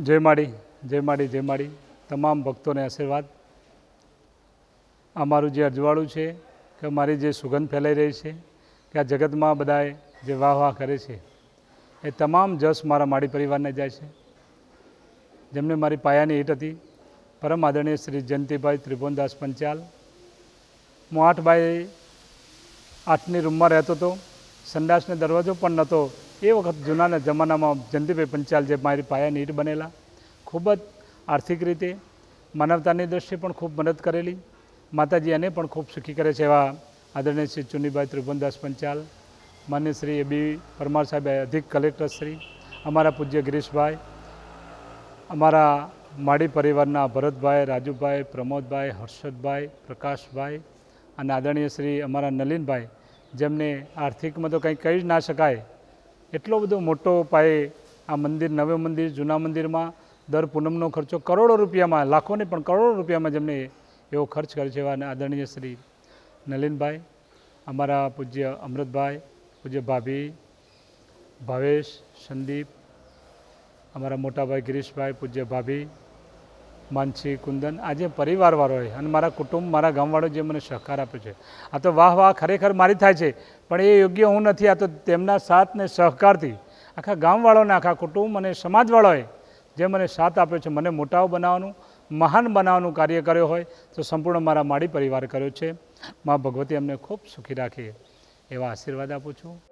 જય માડી જય માડી જય માડી. તમામ ભક્તોને આશીર્વાદ. અમારું જે અજવાળું છે કે મારી જે સુગંધ ફેલાઈ રહી છે કે આ જગતમાં બધાએ જે વાહ વાહ કરે છે, એ તમામ જશ મારા માડી પરિવારને જાય છે. જેમને મારી પાયાની ઈટ હતી, પરમ આદરણીય શ્રી જયંતિભાઈ ત્રિભુવનદાસ પંચાલ. હું આઠ બાય આઠની રૂમમાં રહેતો હતો. સંડાસને દરવાજો પણ નહોતો એ વખત જૂનાના જમાનામાં જયંતિભાઈ પંચાલ જે મારી પાયાની ઈટ બનેલા, ખૂબ જ આર્થિક રીતે, માનવતાની દ્રષ્ટિએ પણ ખૂબ મદદ કરેલી. માતાજી એને પણ ખૂબ સુખી કરે છે એવા આદરણીય શ્રી ચુનીભાઈ ત્રિભુવનદાસ પંચાલ, માન્ય શ્રી એ બી પરમાર સાહેબ અધિક કલેક્ટર શ્રી, અમારા પૂજ્ય ગિરીશભાઈ, અમારા માળી પરિવારના ભરતભાઈ, રાજુભાઈ, પ્રમોદભાઈ, હર્ષદભાઈ, પ્રકાશભાઈ અને આદરણીય શ્રી અમારા નલિનભાઈ, જેમને આર્થિકમાં તો કંઈ કહી જ ના શકાય એટલો બધો મોટો પાયે આ મંદિર, નવે મંદિર, જૂના મંદિરમાં દર પૂનમનો ખર્ચો કરોડો રૂપિયામાં, લાખોને પણ કરોડો રૂપિયામાં જેમને એવો ખર્ચ કર્યો છે એવા આદરણીય શ્રી નલિનભાઈ, અમારા પૂજ્ય અમૃતભાઈ, પૂજ્ય ભાભી, ભાવેશ, સંદીપ, અમારા મોટાભાઈ ગિરીશભાઈ, પૂજ્ય ભાભી માનસી, કુંદન આજે પરિવારવાળોએ અને મારા કુટુંબ, મારા ગામવાળો જે મને સહકાર આપ્યો છે. આ તો વાહ વાહ, ખરેખર મારી થાય છે. પણ એ યોગ્ય હું નથી, આ તો તેમના સાથ ને સહકારથી. આખા ગામવાળાને, આખા કુટુંબ અને સમાજવાળાએ જે મને સાથ આપ્યો છે, મને મોટાઓ બનાવવાનું, મહાન બનાવવાનું કાર્ય કર્યો હોય, તો સંપૂર્ણ મારા માડી પરિવાર કર્યો છે. મા ભગવતી અમને ખૂબ સુખી રાખે એવા આશીર્વાદ આપું છું.